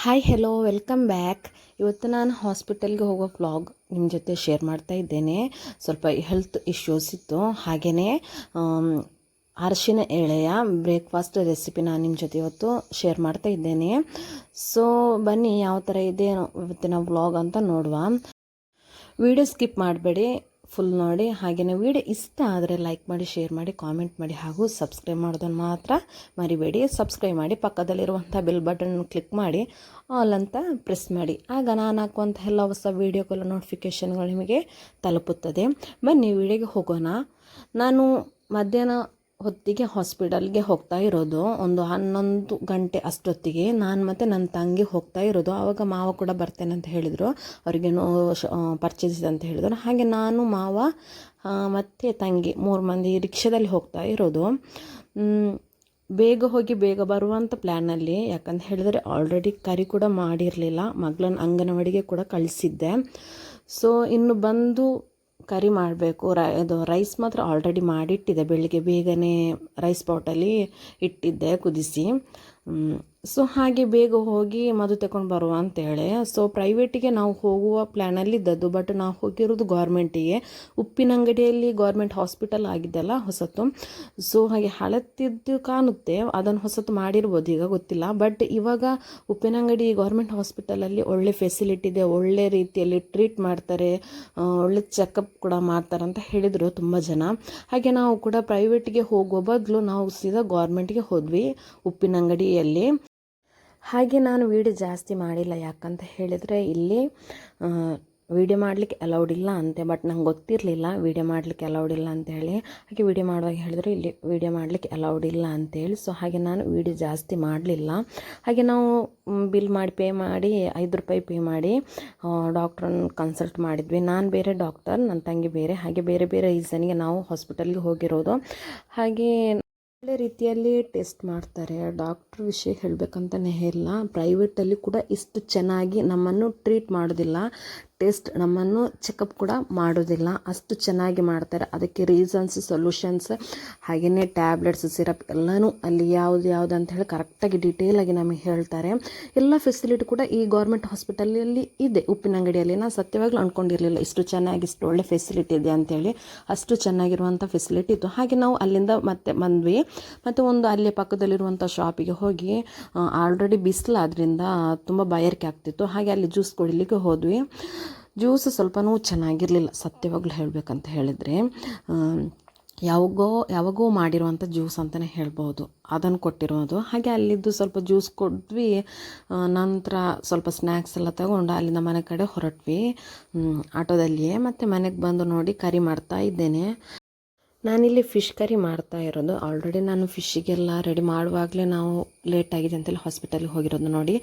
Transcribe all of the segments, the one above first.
Hi hello welcome back ಇವತ್ತು ನಾನು ಹಾಸ್ಪಿಟಲ್ಗೆ ಹೋಗೋ ವ್ಲಾಗ್ ನಿಮ್ಮ ಜೊತೆ ಶೇರ್ ಮಾಡ್ತಾ ಇದ್ದೇನೆ. ಸ್ವಲ್ಪ ಹೆಲ್ತ್ ಇಶ್ಯೂಸ್ ಇತ್ತು. ಹಾಗೆಯೇ ಅರಶಿನ ಎಳೆಯ ಬ್ರೇಕ್ಫಾಸ್ಟ್ ರೆಸಿಪಿ ನಾನು ನಿಮ್ಮ ಜೊತೆ ಇವತ್ತು ಶೇರ್ ಮಾಡ್ತಾ ಇದ್ದೇನೆ. ಸೊ ಬನ್ನಿ, ಯಾವ ಥರ ಇದೆ ಇವತ್ತಿನ ವ್ಲಾಗ್ ಅಂತ ನೋಡುವ. ವಿಡಿಯೋ ಸ್ಕಿಪ್ ಮಾಡಬೇಡಿ. ಫುಲ್ ನೋಡಿ ಹಾಗೆಯೇ ವಿಡಿಯೋ ಇಷ್ಟ ಆದರೆ ಲೈಕ್ ಮಾಡಿ ಶೇರ್ ಮಾಡಿ ಕಾಮೆಂಟ್ ಮಾಡಿ, ಹಾಗೂ ಸಬ್ಸ್ಕ್ರೈಬ್ ಮಾಡೋದನ್ನು ಮಾತ್ರ ಮರಿಬೇಡಿ. ಸಬ್ಸ್ಕ್ರೈಬ್ ಮಾಡಿ ಪಕ್ಕದಲ್ಲಿರುವಂಥ ಬೆಲ್ ಬಟನ್ ಕ್ಲಿಕ್ ಮಾಡಿ ಆಲ್ ಅಂತ ಪ್ರೆಸ್ ಮಾಡಿ. ಆಗ ನಾನು ಹಾಕುವಂಥ ಎಲ್ಲ ಹೊಸ ವೀಡಿಯೋಗಳ ನೋಟಿಫಿಕೇಷನ್ಗಳು ನಿಮಗೆ ತಲುಪುತ್ತದೆ. ಬನ್ನಿ ವಿಡಿಯೋಗೆ ಹೋಗೋಣ. ನಾನು ಮಧ್ಯಾಹ್ನ ಹೊತ್ತಿಗೆ ಹಾಸ್ಪಿಟಲ್ಗೆ ಹೋಗ್ತಾ ಇರೋದು. ಒಂದು ಹನ್ನೊಂದು ಗಂಟೆ ಅಷ್ಟೊತ್ತಿಗೆ ನಾನು ಮತ್ತು ನನ್ನ ತಂಗಿ ಹೋಗ್ತಾ ಇರೋದು. ಆವಾಗ ಮಾವ ಕೂಡ ಬರ್ತೇನೆ ಅಂತ ಹೇಳಿದರು. ಅವರಿಗೇನು ಪರ್ಚೇಸ್ ಅಂತ ಹೇಳಿದರು. ಹಾಗೆ ನಾನು, ಮಾವ ಮತ್ತು ತಂಗಿ ಮೂರು ಮಂದಿ ರಿಕ್ಷಾದಲ್ಲಿ ಹೋಗ್ತಾ ಇರೋದು. ಬೇಗ ಹೋಗಿ ಬೇಗ ಬರುವಂಥ ಪ್ಲ್ಯಾನಲ್ಲಿ ಯಾಕಂತ ಹೇಳಿದರೆ ಆಲ್ರೆಡಿ ಕರಿ ಕೂಡ ಮಾಡಿರಲಿಲ್ಲ. ಮಗಳನ್ನ ಅಂಗನವಾಡಿಗೆ ಕೂಡ ಕಳಿಸಿದ್ದೆ. ಸೊ ಇನ್ನು ಬಂದು ಕರಿ ಮಾಡಬೇಕು. ರೈ ಇದು ರೈಸ್ ಮಾತ್ರ ಆಲ್ರೆಡಿ ಮಾಡಿಟ್ಟಿದ್ದೆ. ಬೆಳಿಗ್ಗೆ ಬೇಗನೆ ರೈಸ್ ಪಾಟಲ್ಲಿ ಇಟ್ಟಿದ್ದೆ ಕುದಿಸಿ. ಸೊ ಹಾಗೆ ಬೇಗ ಹೋಗಿ ಮದು ತಗೊಂಡು ಬರುವ ಅಂತೇಳಿ. ಸೊ ಪ್ರೈವೇಟಿಗೆ ನಾವು ಹೋಗುವ ಪ್ಲ್ಯಾನಲ್ಲಿದ್ದದ್ದು ಬಟ್ ನಾವು ಹೋಗಿರೋದು ಗೌರ್ಮೆಂಟಿಗೆ ಉಪ್ಪಿನ ಅಂಗಡಿಯಲ್ಲಿ ಗೌರ್ಮೆಂಟ್ ಹಾಸ್ಪಿಟಲ್ ಆಗಿದ್ದಲ್ಲ ಹೊಸತು ಸೊ ಹಾಗೆ ಹಳತ್ತಿದ್ದು ಕಾಣುತ್ತೆ, ಅದನ್ನು ಹೊಸತು ಮಾಡಿರ್ಬೋದು ಈಗ, ಗೊತ್ತಿಲ್ಲ. ಬಟ್ ಇವಾಗ ಉಪ್ಪಿನಂಗಡಿ ಗೌರ್ಮೆಂಟ್ ಹಾಸ್ಪಿಟಲಲ್ಲಿ ಒಳ್ಳೆ ಫೆಸಿಲಿಟಿ ಇದೆ, ಒಳ್ಳೆ ರೀತಿಯಲ್ಲಿ ಟ್ರೀಟ್ ಮಾಡ್ತಾರೆ ಒಳ್ಳೆ ಚೆಕಪ್ ಕೂಡ ಮಾಡ್ತಾರೆ ಅಂತ ಹೇಳಿದರು ತುಂಬ ಜನ. ಹಾಗೆ ನಾವು ಕೂಡ ಪ್ರೈವೇಟಿಗೆ ಹೋಗುವ ಬದಲು ನಾವು ಸೀದಾ ಗೌರ್ಮೆಂಟ್ಗೆ ಹೋದ್ವಿ ಉಪ್ಪಿನಂಗಡಿಯಲ್ಲಿ ಹಾಗೆ ನಾನು ವೀಡಿಯೋ ಜಾಸ್ತಿ ಮಾಡಿಲ್ಲ, ಯಾಕಂತ ಹೇಳಿದರೆ ಇಲ್ಲಿ ವೀಡಿಯೋ ಮಾಡಲಿಕ್ಕೆ ಅಲೌಡ್ ಇಲ್ಲ ಅಂತೆ ಬಟ್ ನಂಗೆ ಗೊತ್ತಿರಲಿಲ್ಲ ವೀಡಿಯೋ ಮಾಡಲಿಕ್ಕೆ ಅಲೌಡ್ ಇಲ್ಲ ಅಂತೇಳಿ ಹಾಗೆ ವೀಡಿಯೋ ಮಾಡುವಾಗ ಹೇಳಿದ್ರು ಇಲ್ಲಿ ವೀಡಿಯೋ ಮಾಡಲಿಕ್ಕೆ ಅಲೌಡ್ ಇಲ್ಲ ಅಂತೇಳಿ ಸೊ ಹಾಗೆ ನಾನು ವೀಡಿಯೋ ಜಾಸ್ತಿ ಮಾಡಲಿಲ್ಲ. ಹಾಗೆ ನಾವು ಬಿಲ್ ಮಾಡಿ ಪೇ ಮಾಡಿ, ಐದು ರೂಪಾಯಿ ಪೇ ಮಾಡಿ ಡಾಕ್ಟ್ರನ್ನ ಕನ್ಸಲ್ಟ್ ಮಾಡಿದ್ವಿ. ನಾನು ಬೇರೆ ಡಾಕ್ಟರ್ ನನ್ನ ತಂಗಿ ಬೇರೆ, ಹಾಗೆ ಬೇರೆ ಬೇರೆ ರೀಸನ್ಗೆ ನಾವು ಹಾಸ್ಪಿಟಲ್ಗೆ ಹೋಗಿರೋದು. ಹಾಗೆ ಒಳ್ಳೆ ರೀತಿಯಲ್ಲಿ ಟೆಸ್ಟ್ ಮಾಡ್ತಾರೆ. ಡಾಕ್ಟ್ರ್ ವಿಷಯ ಹೇಳಬೇಕಂತಲೇ ಇಲ್ಲ. ಪ್ರೈವೇಟಲ್ಲಿ ಕೂಡ ಇಷ್ಟು ಚೆನ್ನಾಗಿ ನಮ್ಮನ್ನು ಟ್ರೀಟ್ ಮಾಡೋದಿಲ್ಲ. ಟೆಸ್ಟ್ ನಮ್ಮನ್ನು ಚೆಕಪ್ ಕೂಡ ಮಾಡೋದಿಲ್ಲ. ಅಷ್ಟು ಚೆನ್ನಾಗಿ ಮಾಡ್ತಾರೆ. ಅದಕ್ಕೆ ರೀಸನ್ಸ್ ಸೊಲ್ಯೂಷನ್ಸ್ ಹಾಗೆಯೇ ಟ್ಯಾಬ್ಲೆಟ್ಸ್ ಸಿರಪ್ ಎಲ್ಲನೂ ಅಲ್ಲಿ ಯಾವುದು ಯಾವುದು ಅಂತ ಹೇಳಿ ಕರೆಕ್ಟಾಗಿ ಡೀಟೇಲಾಗಿ ನಮಗೆ ಹೇಳ್ತಾರೆ. ಎಲ್ಲ ಫೆಸಿಲಿಟಿ ಕೂಡ ಈ ಗೌರ್ಮೆಂಟ್ ಹಾಸ್ಪಿಟಲಲ್ಲಿ ಇದೆ. ಉಪ್ಪಿನಂಗಡಿಯಲ್ಲಿ ನಾನು ಸತ್ಯವಾಗಲೂ ಅಂದ್ಕೊಂಡಿರಲಿಲ್ಲ ಇಷ್ಟು ಚೆನ್ನಾಗಿ ಇಷ್ಟು ಒಳ್ಳೆ ಫೆಸಿಲಿಟಿ ಇದೆ ಅಂತೇಳಿ ಅಷ್ಟು ಚೆನ್ನಾಗಿರುವಂಥ ಫೆಸಿಲಿಟಿ ಇತ್ತು. ಹಾಗೆ ನಾವು ಅಲ್ಲಿಂದ ಮತ್ತೆ ಬಂದ್ವಿ. ಮತ್ತು ಒಂದು ಅಲ್ಲಿ ಪಕ್ಕದಲ್ಲಿರುವಂಥ ಶಾಪಿಗೆ ಹೋಗಿ ಆಲ್ರೆಡಿ ಬಿಸಿಲಾದ್ರಿಂದ ತುಂಬ ಬಾಯಾರಿಕೆ ಆಗ್ತಿತ್ತು. ಹಾಗೆ ಅಲ್ಲಿ ಜ್ಯೂಸ್ ಕುಡಿಲಿಕ್ಕೆ ಹೋದ್ವಿ. ಜ್ಯೂಸ್ ಸ್ವಲ್ಪನೂ ಚೆನ್ನಾಗಿರಲಿಲ್ಲ, ಸತ್ಯವಾಗ್ಲು ಹೇಳಬೇಕಂತ ಹೇಳಿದರೆ ಯಾವಾಗೋ ಯಾವಾಗೋ ಮಾಡಿರುವಂಥ ಜ್ಯೂಸ್ ಅಂತಲೇ ಹೇಳ್ಬೋದು, ಅದನ್ನು ಕೊಟ್ಟಿರೋದು. ಹಾಗೆ ಅಲ್ಲಿದ್ದು ಸ್ವಲ್ಪ ಜ್ಯೂಸ್ ಕೊಟ್ವಿ ನಂತರ ಸ್ವಲ್ಪ ಸ್ನ್ಯಾಕ್ಸ್ ಎಲ್ಲ ತಗೊಂಡು ಅಲ್ಲಿಂದ ಮನೆ ಕಡೆ ಹೊರಟ್ವಿ ಆಟೋದಲ್ಲಿಯೇ. ಮತ್ತು ಮನೆಗೆ ಬಂದು ನೋಡಿ ಕರಿ ಮಾಡ್ತಾ ಇದ್ದೇನೆ. ನಾನಿಲ್ಲಿ ಫಿಶ್ ಕರಿ ಮಾಡ್ತಾ ಇರೋದು. ಆಲ್ರೆಡಿ ನಾನು ಫಿಶ್ಗೆಲ್ಲ ರೆಡಿ ಮಾಡುವಾಗಲೇ ನಾವು ಲೇಟ್ ಆಗಿದೆ ಅಂತೇಳಿ ಹಾಸ್ಪಿಟಲ್ಗೆ ಹೋಗಿರೋದು ನೋಡಿ.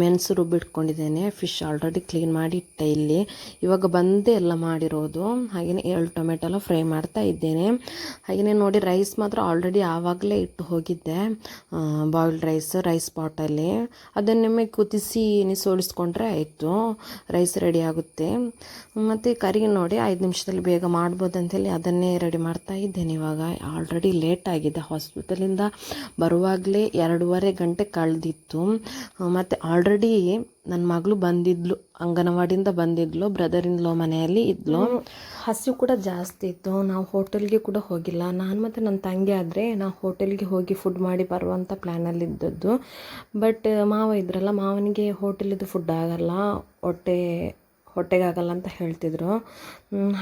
ಮೆಣಸು ರುಬ್ಬಿಟ್ಕೊಂಡಿದ್ದೇನೆ ಫಿಶ್ ಆಲ್ರೆಡಿ ಕ್ಲೀನ್ ಮಾಡಿ ಇಟ್ಟೆ ಇಲ್ಲಿ. ಇವಾಗ ಬಂದೇ ಎಲ್ಲ ಮಾಡಿರೋದು. ಹಾಗೆಯೇ ಏಳು ಟೊಮೆಟೊ ಎಲ್ಲ ಫ್ರೈ ಮಾಡ್ತಾ ಇದ್ದೇನೆ. ಹಾಗೆಯೇ ನೋಡಿ ರೈಸ್ ಮಾತ್ರ ಆಲ್ರೆಡಿ ಆವಾಗಲೇ ಇಟ್ಟು ಹೋಗಿದ್ದೆ. ಬಾಯ್ಲ್ಡ್ ರೈಸ್ ರೈಸ್ ಪಾಟಲ್ಲಿ ನಿಮಗೆ ಕುದಿಸಿ ಸೋಡಿಸ್ಕೊಂಡ್ರೆ ಆಯಿತು. ರೈಸ್ ರೆಡಿ ಆಗುತ್ತೆ. ಮತ್ತು ಕರಿ ನೋಡಿ ಐದು ನಿಮಿಷದಲ್ಲಿ ಬೇಗ ಮಾಡ್ಬೋದು ಅಂತೇಳಿ ಅದನ್ನೇ ರೆಡಿ ಮಾಡ್ತಾ ಇದ್ದೇನೆ ಇವಾಗ ಆಲ್ರೆಡಿ ಲೇಟ್ ಆಗಿದೆ ಹಾಸ್ಪಿಟಲಿಂದ ಬರುವಾಗಲೇ ಎರಡೂವರೆ ಗಂಟೆ ಕಳೆದಿತ್ತು. ಮತ್ತು ಆಲ್ರೆಡಿ ನನ್ನ ಮಗಳು ಬಂದಿದ್ಲು. ಅಂಗನವಾಡಿಯಿಂದ ಬಂದಿದ್ಲು. ಬ್ರದರ್ ಮನೆಯಲ್ಲಿ ಇದ್ಲು. ಹಸಿವು ಕೂಡ ಜಾಸ್ತಿ ಇತ್ತು. ನಾವು ಹೋಟೆಲ್ಗೆ ಕೂಡ ಹೋಗಿಲ್ಲ. ನಾನು ಮತ್ತು ನನ್ನ ತಂಗಿ ಆದರೆ ನಾವು ಹೋಟೆಲ್ಗೆ ಹೋಗಿ ಫುಡ್ ಮಾಡಿ ಬರುವಂಥ ಪ್ಲ್ಯಾನಲ್ಲಿ ಇದ್ದದ್ದು. ಬಟ್ ಮಾವ ಇದ್ರಲ್ಲ, ಮಾವನಿಗೆ ಹೋಟೆಲಿದ್ದು ಫುಡ್ ಆಗಲ್ಲ. ಹೊಟ್ಟೆ ಹೊಟ್ಟೆಗೆ ಆಗಲ್ಲ ಅಂತ ಹೇಳ್ತಿದ್ರು.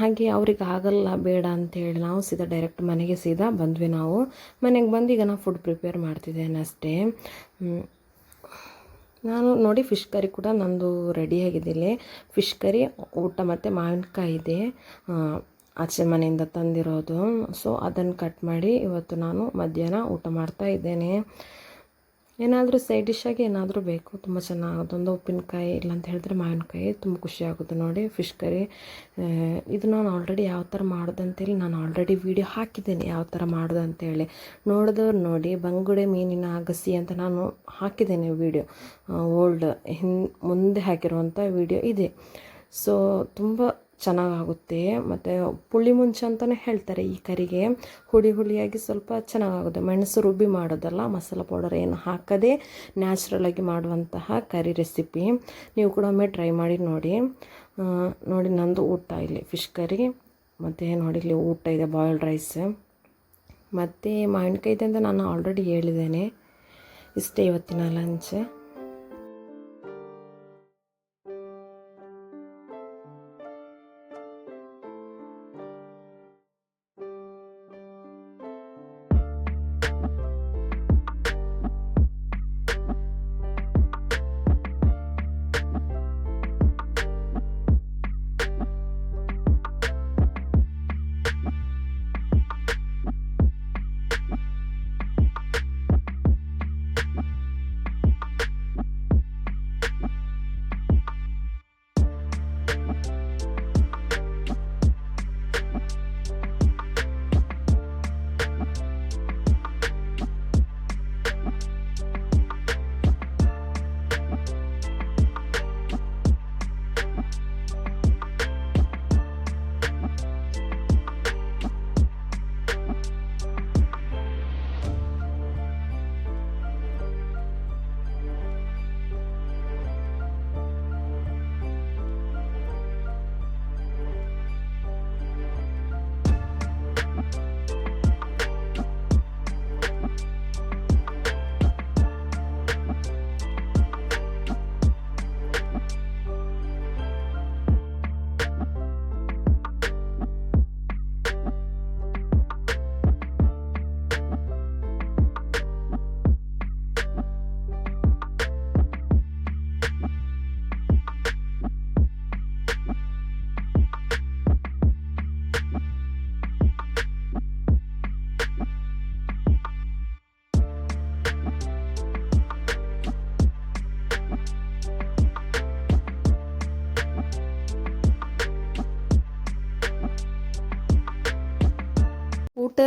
ಹಾಗೆ ಅವ್ರಿಗೆ ಆಗಲ್ಲ, ಬೇಡ ಅಂತೇಳಿ ನಾವು ಸೀದಾ ಡೈರೆಕ್ಟ್ ಮನೆಗೆ ಸೀದಾ ಬಂದ್ವಿ ನಾವು. ಮನೆಗೆ ಬಂದು ಈಗ ನಾನು ಫುಡ್ ಪ್ರಿಪೇರ್ ಮಾಡ್ತಿದ್ದೇನೆ ಅಷ್ಟೇ. ನಾನು ನೋಡಿ ಫಿಶ್ ಕರಿ ಕೂಡ ನಂದು ರೆಡಿಯಾಗಿದೆ ಫಿಶ್ ಕರಿ ಊಟ ಮತ್ತು ಮಾವಿನಕಾಯಿ ಇದೆ. ಆಚೆ ಮನೆಯಿಂದ ತಂದಿರೋದು. ಸೊ ಅದನ್ನು ಕಟ್ ಮಾಡಿ ಇವತ್ತು ನಾನು ಮಧ್ಯಾಹ್ನ ಊಟ ಮಾಡ್ತಾ ಇದ್ದೇನೆ. ಏನಾದರೂ ಸೈಡ್ ಡಿಶ್ಶಾಗಿ ಏನಾದರೂ ಬೇಕು. ತುಂಬ ಒಂದು ಉಪ್ಪಿನಕಾಯಿ ಇಲ್ಲಾಂತ ಹೇಳಿದ್ರೆ ಮಾವಿನಕಾಯಿ. ತುಂಬ ಖುಷಿಯಾಗುತ್ತೆ ನೋಡಿ. ಫಿಶ್ ಕರಿ ಇದು ನಾನು ಆಲ್ರೆಡಿ ಯಾವ ಥರ ಮಾಡೋದಂತೇಳಿ ನಾನು ಆಲ್ರೆಡಿ ವೀಡಿಯೋ ಹಾಕಿದ್ದೇನೆ ಯಾವ ಥರ ಮಾಡೋದಂತೇಳಿ. ನೋಡಿದವ್ರು ನೋಡಿ, ಬಂಗುಡೆ ಮೀನಿನ ಅಗಸಿ ಅಂತ ನಾನು ಹಾಕಿದ್ದೇನೆ ವೀಡಿಯೋ ಓಲ್ಡ್ ಹಿಂದ್, ಮುಂದೆ ಹಾಕಿರುವಂಥ ವೀಡಿಯೋ ಇದೆ. ಸೊ ತುಂಬ ಚೆನ್ನಾಗಾಗುತ್ತೆ. ಮತ್ತು ಪುಳಿ ಮುಂಚೆ ಅಂತಲೇ ಹೇಳ್ತಾರೆ ಈ ಕರಿಗೆ. ಹುಳಿ ಹುಳಿಯಾಗಿ ಸ್ವಲ್ಪ ಚೆನ್ನಾಗಾಗುತ್ತೆ. ಮೆಣಸು ರುಬ್ಬಿ ಮಾಡೋದಲ್ಲ, ಮಸಾಲ ಪೌಡರ್ ಏನು ಹಾಕದೆ ನ್ಯಾಚುರಲಾಗಿ ಮಾಡುವಂತಹ ಕರಿ ರೆಸಿಪಿ. ನೀವು ಕೂಡ ಒಮ್ಮೆ ಟ್ರೈ ಮಾಡಿ ನೋಡಿ. ನೋಡಿ ನಂದು ಊಟ ಇಲ್ಲಿ, ಫಿಶ್ ಕರಿ, ಮತ್ತು ನೋಡಿ ಇಲ್ಲಿ ಊಟ ಇದೆ, ಬಾಯ್ಲ್ಡ್ ರೈಸ್. ಮತ್ತು ಮಾವಿನಕಾಯಿ ಇದೆ ಅಂತ ನಾನು ಆಲ್ರೆಡಿ ಹೇಳಿದ್ದೇನೆ. ಇಷ್ಟೇ ಇವತ್ತಿನ ಲಂಚ್.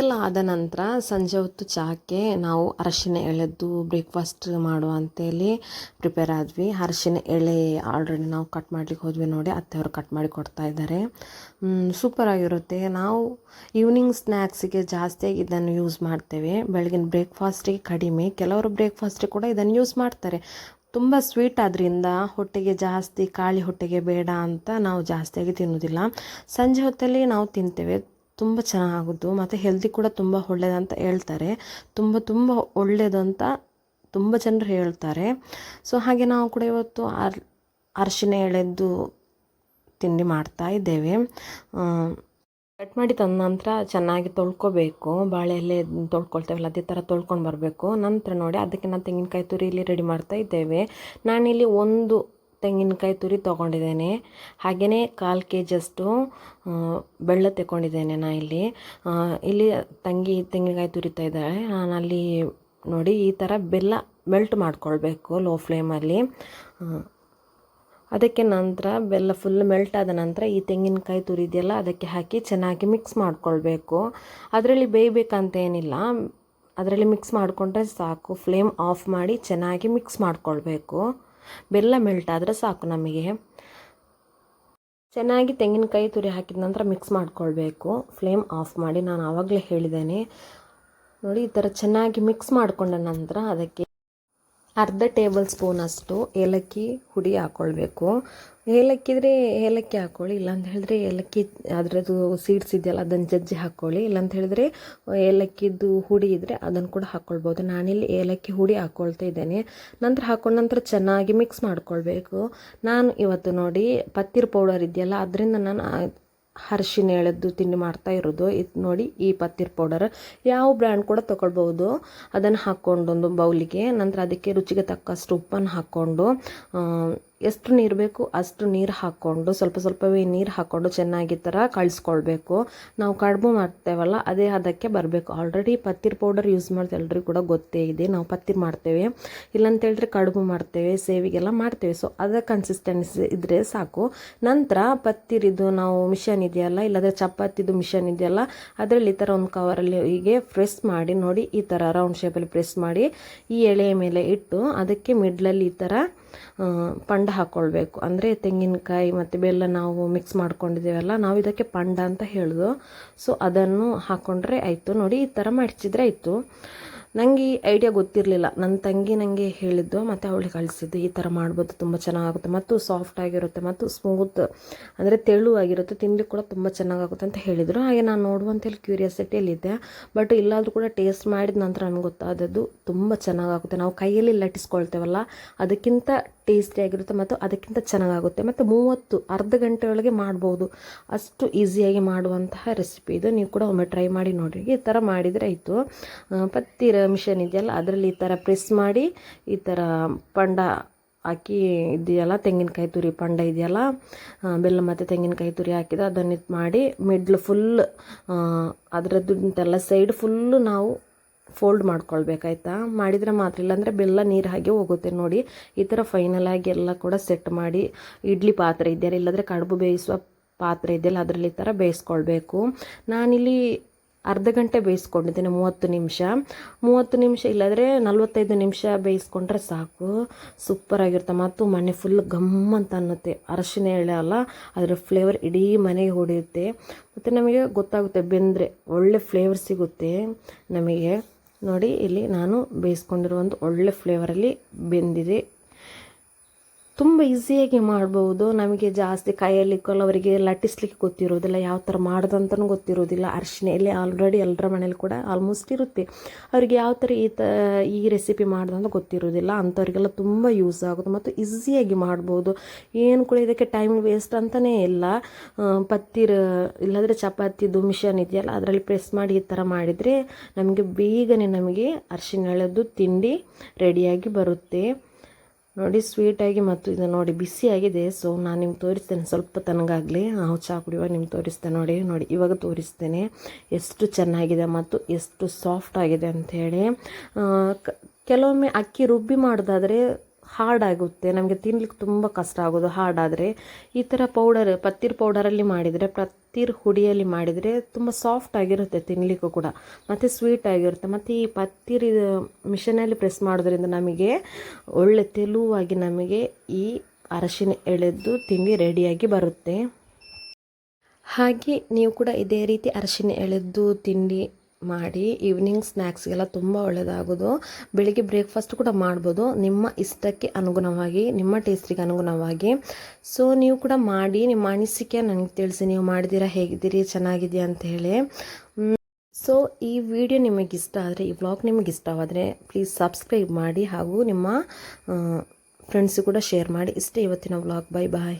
ಎಲ್ಲ ಆದ ನಂತರ ಸಂಜೆ ಹೊತ್ತು ಚಹಾಕ್ಕೆ ನಾವು ಅರಶಿನ ಎಳೆದು ಬ್ರೇಕ್ಫಾಸ್ಟ್ ಮಾಡುವ ಅಂತೇಳಿ ಪ್ರಿಪೇರ್ ಆದ್ವಿ. ಅರಶಿನ ಎಳೆ ಆಲ್ರೆಡಿ ನಾವು ಕಟ್ ಮಾಡ್ಲಿಕ್ಕೆ ಹೋದ್ವಿ ನೋಡಿ, ಅತ್ತೆಯವರು ಕಟ್ ಮಾಡಿ ಕೊಡ್ತಾ ಇದ್ದಾರೆ. ಸೂಪರ್ ಆಗಿರುತ್ತೆ. ನಾವು ಈವ್ನಿಂಗ್ ಸ್ನ್ಯಾಕ್ಸಿಗೆ ಜಾಸ್ತಿಯಾಗಿ ಇದನ್ನು ಯೂಸ್ ಮಾಡ್ತೇವೆ. ಬೆಳಗಿನ ಬ್ರೇಕ್ಫಾಸ್ಟಿಗೆ ಕಡಿಮೆ. ಕೆಲವರು ಬ್ರೇಕ್ಫಾಸ್ಟಿಗೆ ಕೂಡ ಇದನ್ನು ಯೂಸ್ ಮಾಡ್ತಾರೆ. ತುಂಬ ಸ್ವೀಟ್ ಆದ್ದರಿಂದ ಹೊಟ್ಟೆಗೆ ಜಾಸ್ತಿ, ಕಾಳಿ ಹೊಟ್ಟೆಗೆ ಬೇಡ ಅಂತ ನಾವು ಜಾಸ್ತಿಯಾಗಿ ತಿನ್ನೋದಿಲ್ಲ. ಸಂಜೆ ಹೊತ್ತಲ್ಲಿ ನಾವು ತಿಂತೇವೆ. ತುಂಬ ಚೆನ್ನಾಗುದು ಮತ್ತು ಹೆಲ್ದಿ ಕೂಡ ತುಂಬ ಒಳ್ಳೆಯದಂತ ಹೇಳ್ತಾರೆ. ತುಂಬ ತುಂಬ ಒಳ್ಳೆಯದು ಅಂತ ತುಂಬ ಜನರು ಹೇಳ್ತಾರೆ. ಸೊ ಹಾಗೆ ನಾವು ಕೂಡ ಇವತ್ತು ಅರ್ ಅರಿಶಿನ ಎಳೆದು ತಿಂಡಿ ಮಾಡ್ತಾ ಇದ್ದೇವೆ. ಕಟ್ ಮಾಡಿ ತಂದ ನಂತರ ಚೆನ್ನಾಗಿ ತೊಳ್ಕೊಬೇಕು. ಬಾಳೆ ಎಲೆ ತೊಳ್ಕೊಳ್ತೇವಲ್ಲ, ಅದೇ ಥರ ತೊಳ್ಕೊಂಡು ಬರಬೇಕು. ನಂತರ ನೋಡಿ, ಅದಕ್ಕೆ ನಾನು ತೆಂಗಿನಕಾಯಿ ತುರಿ ಇಲ್ಲಿ ರೆಡಿ ಮಾಡ್ತಾ ಇದ್ದೇವೆ. ನಾನಿಲ್ಲಿ ಒಂದು ತೆಂಗಿನಕಾಯಿ ತುರಿ ತೊಗೊಂಡಿದ್ದೇನೆ. ಹಾಗೆಯೇ ಕಾಲು ಕೆ ಜಿಯಷ್ಟು ಬೆಳ್ಳ ತಗೊಂಡಿದ್ದೇನೆ ನಾ ಇಲ್ಲಿ. ಇಲ್ಲಿ ತಂಗಿ ತೆಂಗಿನಕಾಯಿ ತುರಿತಾ ಇದ್ದಾಳೆ ನಾನು ಅಲ್ಲಿ ನೋಡಿ ಈ ಥರ ಬೆಲ್ಲ ಮೆಲ್ಟ್ ಮಾಡ್ಕೊಳ್ಬೇಕು ಲೋ ಫ್ಲೇಮಲ್ಲಿ ಅದಕ್ಕೆ ನಂತರ ಬೆಲ್ಲ ಫುಲ್ ಮೆಲ್ಟ್ ಆದ ನಂತರ ಈ ತೆಂಗಿನಕಾಯಿ ತುರಿದೆಯಲ್ಲ ಅದಕ್ಕೆ ಹಾಕಿ ಚೆನ್ನಾಗಿ ಮಿಕ್ಸ್ ಮಾಡ್ಕೊಳ್ಬೇಕು. ಅದರಲ್ಲಿ ಬೇಯಬೇಕಂತ ಏನಿಲ್ಲ ಅದರಲ್ಲಿ ಮಿಕ್ಸ್ ಮಾಡಿಕೊಂಡ್ರೆ ಸಾಕು. ಫ್ಲೇಮ್ ಆಫ್ ಮಾಡಿ ಚೆನ್ನಾಗಿ ಮಿಕ್ಸ್ ಮಾಡ್ಕೊಳ್ಬೇಕು. ಬೆಲ್ಲ ಮೆಲ್ಟ್ ಆದರೆ ಸಾಕು ನಮಗೆ. ಚೆನ್ನಾಗಿ ತೆಂಗಿನಕಾಯಿ ತುರಿ ಹಾಕಿದ ನಂತರ ಮಿಕ್ಸ್ ಮಾಡ್ಕೊಳ್ಬೇಕು. ಫ್ಲೇಮ್ ಆಫ್ ಮಾಡಿ ನಾನು ಆವಾಗಲೇ ಹೇಳಿದ್ದೇನೆ. ನೋಡಿ, ಈ ಥರ ಚೆನ್ನಾಗಿ ಮಿಕ್ಸ್ ಮಾಡಿಕೊಂಡ ನಂತರ ಅದಕ್ಕೆ ಅರ್ಧ ಟೇಬಲ್ ಸ್ಪೂನ್ ಅಷ್ಟು ಏಲಕ್ಕಿ ಹುಡಿ ಹಾಕ್ಕೊಳ್ಬೇಕು ಏಲಕ್ಕಿ ಇದ್ರೆ ಏಲಕ್ಕಿ ಹಾಕ್ಕೊಳ್ಳಿ ಇಲ್ಲಾಂತ ಹೇಳಿದ್ರೆ ಏಲಕ್ಕಿ ಅದರದ್ದು ಸೀಡ್ಸ್ ಇದೆಯಲ್ಲ, ಅದನ್ನು ಜಜ್ಜಿ ಹಾಕ್ಕೊಳ್ಳಿ ಇಲ್ಲಾಂತ ಹೇಳಿದ್ರೆ ಏಲಕ್ಕಿದ್ದು ಹುಡಿ ಇದ್ದರೆ ಅದನ್ನು ಕೂಡ ಹಾಕ್ಕೊಳ್ಬೋದು ನಾನಿಲ್ಲಿ ಏಲಕ್ಕಿ ಹುಡಿ ಹಾಕ್ಕೊಳ್ತಾ ಇದ್ದೇನೆ. ನಂತರ ಹಾಕ್ಕೊಂಡ ನಂತರ ಚೆನ್ನಾಗಿ ಮಿಕ್ಸ್ ಮಾಡ್ಕೊಳ್ಬೇಕು. ನಾನು ಇವತ್ತು ನೋಡಿ ಪತ್ತಿರ್ ಪೌಡರ್ ಇದೆಯಲ್ಲ, ಅದರಿಂದ ನಾನು ಅರಿಶಿನ ಎಳೆದು ತಿಂಡಿ ಮಾಡ್ತಾ ಇರೋದು. ಇದು ನೋಡಿ ಈ ಪತ್ತಿರ್ ಪೌಡರ್ ಯಾವ ಬ್ರ್ಯಾಂಡ್ ಕೂಡ ತೊಗೊಳ್ಬೋದು ಅದನ್ನು ಹಾಕ್ಕೊಂಡು ಒಂದು ಬೌಲಿಗೆ ನಂತರ ಅದಕ್ಕೆ ರುಚಿಗೆ ತಕ್ಕಷ್ಟು ಉಪ್ಪನ್ನು ಹಾಕ್ಕೊಂಡು ಎಷ್ಟು ನೀರು ಬೇಕು ಅಷ್ಟು ನೀರು ಹಾಕ್ಕೊಂಡು ಸ್ವಲ್ಪ ಸ್ವಲ್ಪವೇ ನೀರು ಹಾಕ್ಕೊಂಡು ಚೆನ್ನಾಗಿ ಥರ ಕಳಿಸ್ಕೊಳ್ಬೇಕು. ನಾವು ಕಡುಬು ಮಾಡ್ತೇವಲ್ಲ, ಅದೇ ಅದಕ್ಕೆ ಬರಬೇಕು. ಆಲ್ರೆಡಿ ಪತ್ತಿರ್ ಪೌಡರ್ ಯೂಸ್ ಮಾಡ್ತೀವಿ ಎಲ್ಲರಿಗೂ ಕೂಡ ಗೊತ್ತೇ ಇದೆ. ನಾವು ಪತ್ತಿರ್ ಮಾಡ್ತೇವೆ. ಇಲ್ಲಂತೇಳಿದ್ರೆ ಕಡುಬು ಮಾಡ್ತೇವೆ, ಸೇವಿಗೆಲ್ಲ ಮಾಡ್ತೇವೆ. ಸೊ ಅದರ ಕನ್ಸಿಸ್ಟೆನ್ಸಿ ಇದ್ದರೆ ಸಾಕು. ನಂತರ ಪತ್ತಿರಿದು ನಾವು ಮಿಷನ್ ಇದೆಯಲ್ಲ, ಇಲ್ಲಾಂದರೆ ಚಪಾತಿದು ಮಿಷನ್ ಇದೆಯಲ್ಲ, ಅದರಲ್ಲಿ ಈ ಥರ ಒಂದು ಕವರಲ್ಲಿ ಹೀಗೆ ಪ್ರೆಸ್ ಮಾಡಿ, ನೋಡಿ ಈ ಥರ ರೌಂಡ್ ಶೇಪಲ್ಲಿ ಪ್ರೆಸ್ ಮಾಡಿ, ಈ ಎಳೆಯ ಮೇಲೆ ಇಟ್ಟು ಅದಕ್ಕೆ ಮಿಡ್ಲಲ್ಲಿ ಈ ಥರ ಪಂಡ ಹಾಕ್ಕೊಳ್ಬೇಕು ಅಂದರೆ ತೆಂಗಿನಕಾಯಿ ಮತ್ತು ಬೆಲ್ಲ ನಾವು ಮಿಕ್ಸ್ ಮಾಡ್ಕೊಂಡಿದ್ದೇವಲ್ಲ, ನಾವು ಇದಕ್ಕೆ ಪಂಡ ಅಂತ ಹೇಳೋದು. ಸೊ ಅದನ್ನು ಹಾಕ್ಕೊಂಡ್ರೆ ಆಯಿತು. ನೋಡಿ, ಈ ಥರ ಮಡಚಿದ್ರೆ ಆಯಿತು. ನನಗೆ ಈ ಐಡಿಯಾ ಗೊತ್ತಿರಲಿಲ್ಲ. ನನ್ನ ತಂಗಿ ನನಗೆ ಹೇಳಿದ್ದು, ಮತ್ತು ಅವಳಿಗೆ ಕಳಿಸಿದ್ದು, ಈ ಥರ ಮಾಡ್ಬೋದು, ತುಂಬ ಚೆನ್ನಾಗುತ್ತೆ ಮತ್ತು ಸಾಫ್ಟ್ ಆಗಿರುತ್ತೆ, ಮತ್ತು ಸ್ಮೂತ್ ಅಂದರೆ ತೆಳುವಾಗಿರುತ್ತೆ ತಿನ್ನಲಿಕ್ಕೆ ಕೂಡ ತುಂಬ ಚೆನ್ನಾಗಾಗುತ್ತೆ ಅಂತ ಹೇಳಿದರು. ಹಾಗೆ ನಾನು ನೋಡುವಂಥೇಳಿ ಕ್ಯೂರಿಯಾಸಿಟಿಯಲ್ಲಿದ್ದೆ ಬಟ್ ಇಲ್ಲಾದರೂ ಕೂಡ ಟೇಸ್ಟ್ ಮಾಡಿದ ನಂತರ ನನಗೆ ಗೊತ್ತಾದದ್ದು ತುಂಬ ಚೆನ್ನಾಗಾಗುತ್ತೆ. ನಾವು ಕೈಯಲ್ಲಿ ಲಟ್ಟಿಸ್ಕೊಳ್ತೇವಲ್ಲ, ಅದಕ್ಕಿಂತ ಟೇಸ್ಟಿಯಾಗಿರುತ್ತೆ ಮತ್ತು ಅದಕ್ಕಿಂತ ಚೆನ್ನಾಗಾಗುತ್ತೆ, ಮತ್ತು ಮೂವತ್ತು, ಅರ್ಧ ಗಂಟೆ ಒಳಗೆ ಮಾಡ್ಬೋದು. ಅಷ್ಟು ಈಸಿಯಾಗಿ ಮಾಡುವಂತಹ ರೆಸಿಪಿ ಇದು. ನೀವು ಕೂಡ ಒಮ್ಮೆ ಟ್ರೈ ಮಾಡಿ ನೋಡಿರಿ. ಈ ಥರ ಮಾಡಿದರೆ ಆಯಿತು. ಪತ್ತಿರ ಮಿಷನ್ ಇದೆಯಲ್ಲ, ಅದರಲ್ಲಿ ಈ ಥರ ಪ್ರೆಸ್ ಮಾಡಿ, ಈ ಥರ ಪಂಡ ಹಾಕಿ ಇದೆಯಲ್ಲ, ತೆಂಗಿನಕಾಯಿ ತುರಿ ಪಂಡ ಇದೆಯಲ್ಲ ಬೆಲ್ಲ ಮತ್ತು ತೆಂಗಿನಕಾಯಿ ತುರಿ ಹಾಕಿದ ಅದನ್ನು ಇದು ಮಾಡಿ, ಮಿಡ್ಲ್ ಫುಲ್ ಅದರದ್ದಂತೆಲ್ಲ ಸೈಡ್ ಫುಲ್ಲು ನಾವು ಫೋಲ್ಡ್ ಮಾಡ್ಕೊಳ್ಬೇಕಾಯ್ತಾ? ಮಾಡಿದರೆ ಮಾತ್ರ ಇಲ್ಲಾಂದರೆ ಬೆಲ್ಲ ನೀರು ಹಾಗೆ ಹೋಗುತ್ತೆ ನೋಡಿ. ಈ ಥರ ಫೈನಲಾಗಿ ಎಲ್ಲ ಕೂಡ ಸೆಟ್ ಮಾಡಿ, ಇಡ್ಲಿ ಪಾತ್ರೆ ಇದೆಯಲ್ಲ, ಇಲ್ಲಾಂದರೆ ಕಡುಬು ಬೇಯಿಸುವ ಪಾತ್ರೆ ಇದೆಯಲ್ಲ, ಅದರಲ್ಲಿ ಈ ಥರ ಬೇಯಿಸ್ಕೊಳ್ಬೇಕು. ನಾನಿಲ್ಲಿ ಅರ್ಧ ಗಂಟೆ ಬೇಯಿಸ್ಕೊಂಡಿದ್ದೀನಿ ಮೂವತ್ತು ನಿಮಿಷ. ಮೂವತ್ತು ನಿಮಿಷ ಇಲ್ಲಾದರೆ ನಲ್ವತ್ತೈದು ನಿಮಿಷ ಬೇಯಿಸ್ಕೊಂಡ್ರೆ ಸಾಕು. ಸೂಪರಾಗಿರುತ್ತೆ ಮತ್ತು ಮನೆ ಫುಲ್ ಗಮ್ ಅಂತ ಅನ್ನುತ್ತೆ. ಅರಶಿನ ಎಳೆ ಅಲ್ಲ, ಅದರ ಫ್ಲೇವರ್ ಇಡೀ ಮನೆಗೆ ಹೊಡೆಯುತ್ತೆ. ಮತ್ತು ನಮಗೆ ಗೊತ್ತಾಗುತ್ತೆ, ಬೆಂದರೆ ಒಳ್ಳೆ ಫ್ಲೇವರ್ ಸಿಗುತ್ತೆ ನಮಗೆ. ನೋಡಿ, ಇಲ್ಲಿ ನಾನು ಬೇಯಿಸ್ಕೊಂಡಿರೋ ಒಂದು ಒಳ್ಳೆ ಫ್ಲೇವರಲ್ಲಿ ಬೆಂದಿದೆ. ತುಂಬ ಈಸಿಯಾಗಿ ಮಾಡ್ಬೋದು. ನಮಗೆ ಜಾಸ್ತಿ ಕೈಯಲ್ಲಿ ಅವರಿಗೆ ಲಟ್ಟಿಸ್ಲಿಕ್ಕೆ ಗೊತ್ತಿರೋದಿಲ್ಲ, ಯಾವ ಥರ ಮಾಡೋದಂತನೂ ಗೊತ್ತಿರೋದಿಲ್ಲ. ಅರಿಶಿನ ಎಲೆ ಆಲ್ರೆಡಿ ಎಲ್ಲರ ಮನೇಲಿ ಕೂಡ ಆಲ್ಮೋಸ್ಟ್ ಇರುತ್ತೆ. ಅವರಿಗೆ ಯಾವ ಥರ ಈ ತ, ಈ ರೆಸಿಪಿ ಮಾಡೋದಂತ ಗೊತ್ತಿರೋದಿಲ್ಲ. ಅಂಥವ್ರಿಗೆಲ್ಲ ತುಂಬ ಯೂಸ್ ಆಗುತ್ತೆ ಮತ್ತು ಈಸಿಯಾಗಿ ಮಾಡ್ಬೋದು. ಏನು ಕೂಡ ಇದಕ್ಕೆ ಟೈಮ್ ವೇಸ್ಟ್ ಅಂತಲೇ ಇಲ್ಲ. ಪತ್ತಿರ, ಇಲ್ಲಾಂದರೆ ಚಪಾತಿದು ಮಿಷನ್ ಇದೆಯಲ್ಲ, ಅದರಲ್ಲಿ ಪ್ರೆಸ್ ಮಾಡಿ ಈ ಥರ ಮಾಡಿದರೆ ನಮಗೆ ಬೇಗನೆ ನಮಗೆ ಅರಿಶಿನ ಎಳೆದು ತಿಂಡಿ ರೆಡಿಯಾಗಿ ಬರುತ್ತೆ. ನೋಡಿ ಸ್ವೀಟಾಗಿ ಮತ್ತು ಇದು ನೋಡಿ ಬಿಸಿಯಾಗಿದೆ ಸೊ ನಾನು ನಿಮ್ಗೆ ತೋರಿಸ್ತೇನೆ. ಸ್ವಲ್ಪ ತನಗಾಗಲಿ. ನಾವು ಚಹಾ ಕುಡಿಯುವಾಗ ನಿಮ್ಗೆ ತೋರಿಸ್ತೇನೆ ನೋಡಿ. ನೋಡಿ, ಇವಾಗ ತೋರಿಸ್ತೇನೆ ಎಷ್ಟು ಚೆನ್ನಾಗಿದೆ ಮತ್ತು ಎಷ್ಟು ಸಾಫ್ಟ್ ಆಗಿದೆ ಅಂಥೇಳಿ ಕೆಲವೊಮ್ಮೆ ಅಕ್ಕಿ ರುಬ್ಬಿ ಮಾಡೋದಾದರೆ ಹಾರ್ಡಾಗುತ್ತೆ. ನಮಗೆ ತಿನ್ಲಿಕ್ಕೆ ತುಂಬ ಕಷ್ಟ ಆಗೋದು ಹಾರ್ಡಾದರೆ. ಈ ಥರ ಪೌಡರ್ ಪತ್ತಿರ್ ಪೌಡರಲ್ಲಿ ಮಾಡಿದರೆ, ಪತ್ತಿರ್ ಹುಡಿಯಲ್ಲಿ ಮಾಡಿದರೆ ತುಂಬ ಸಾಫ್ಟ್ ಆಗಿರುತ್ತೆ ತಿನ್ನಲಿಕ್ಕೂ ಕೂಡ. ಮತ್ತು ಸ್ವೀಟ್ ಆಗಿರುತ್ತೆ. ಮತ್ತು ಈ ಪತ್ತಿರ್ ಮಿಷನಲ್ಲಿ ಪ್ರೆಸ್ ಮಾಡೋದ್ರಿಂದ ನಮಗೆ ಒಳ್ಳೆ ತೆಲುವಾಗಿ ನಮಗೆ ಈ ಅರಶಿನ ಎಳೆದು ತಿಂಡಿ ರೆಡಿಯಾಗಿ ಬರುತ್ತೆ. ಹಾಗೆ ನೀವು ಕೂಡ ಇದೇ ರೀತಿ ಅರಶಿನ ಎಳೆದು ತಿಂಡಿ ಮಾಡಿ ಈವ್ನಿಂಗ್ ಸ್ನ್ಯಾಕ್ಸ್ಗೆಲ್ಲ ತುಂಬ ಒಳ್ಳೆಯದಾಗೋದು ಬೆಳಿಗ್ಗೆ ಬ್ರೇಕ್ಫಾಸ್ಟ್ ಕೂಡ ಮಾಡ್ಬೋದು. ನಿಮ್ಮ ಇಷ್ಟಕ್ಕೆ ಅನುಗುಣವಾಗಿ, ನಿಮ್ಮ ಟೇಸ್ಟಿಗೆ ಅನುಗುಣವಾಗಿ. ಸೊ ನೀವು ಕೂಡ ಮಾಡಿ, ನಿಮ್ಮ ಅನಿಸಿಕೆ ನನಗೆ ತಿಳಿಸಿ. ನೀವು ಮಾಡಿದ್ದೀರಾ, ಹೇಗಿದ್ದೀರಿ ಚೆನ್ನಾಗಿದೆಯಾ ಅಂತ ಹೇಳಿ. ಸೊ ಈ ವಿಡಿಯೋ ನಿಮಗೆ ಇಷ್ಟ ಆದರೆ, ಈ ಬ್ಲಾಗ್ ನಿಮಗೆ ಇಷ್ಟವಾದರೆ ಪ್ಲೀಸ್ ಸಬ್ಸ್ಕ್ರೈಬ್ ಮಾಡಿ ಹಾಗೂ ನಿಮ್ಮ ಫ್ರೆಂಡ್ಸು ಕೂಡ ಶೇರ್ ಮಾಡಿ. ಇಷ್ಟೇ ಇವತ್ತಿನ ಬ್ಲಾಗ್ ಬೈ ಬಾಯ್